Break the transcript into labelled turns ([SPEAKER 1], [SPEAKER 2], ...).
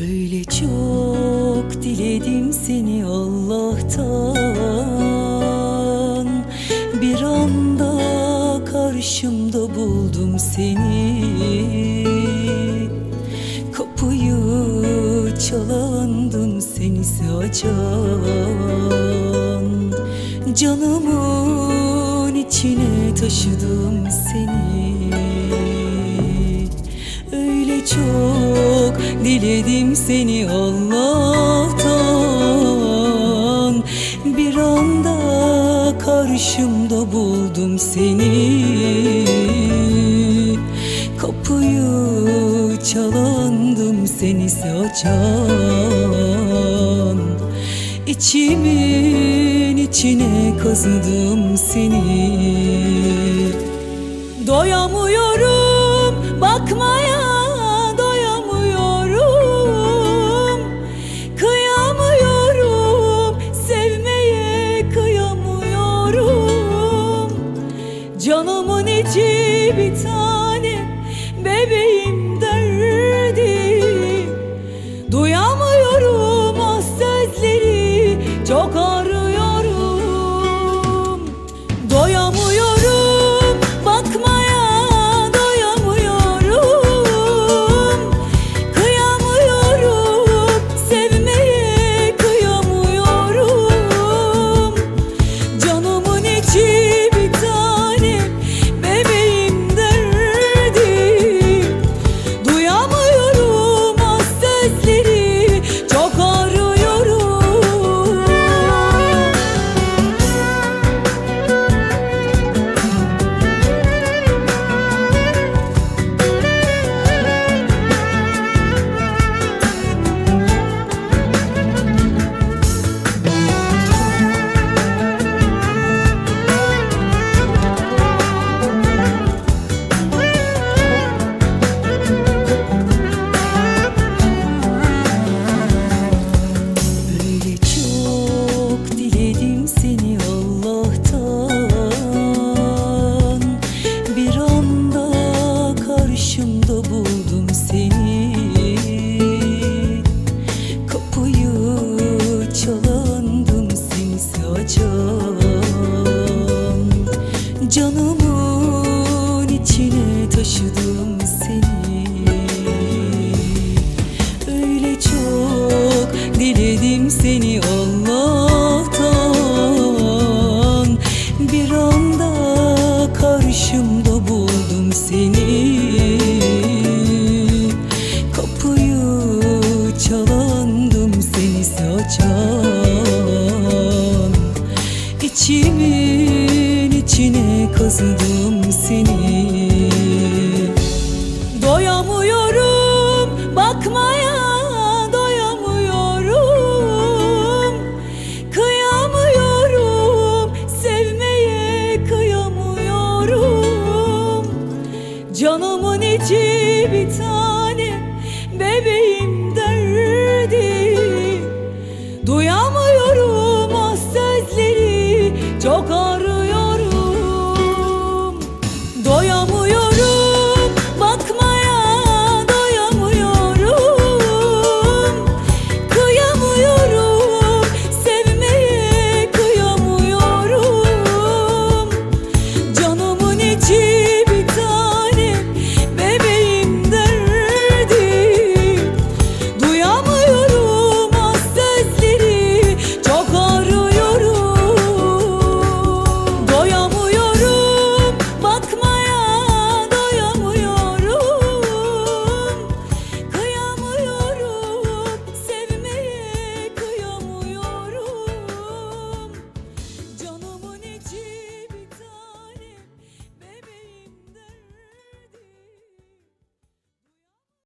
[SPEAKER 1] Öyle çok diledim seni Allah'tan. Bir anda karşımda buldum seni. Kapıyı çalandım seni açan. Canımın içine taşıdım seni. Öyle çok diledim seni Allah'tan. Bir anda karşımda buldum seni. Kapıyı çalandım seni açan. İçimin içine kazıdım seni. Doyamıyorum Canımın içi bir Canımın içine taşıdım seni. Öyle çok diledim seni Allah'tan. Bir anda karşımda buldum seni. Kapıyı çalandım seni açan İçimin içine kazıdım seni. Doyamıyorum bakmaya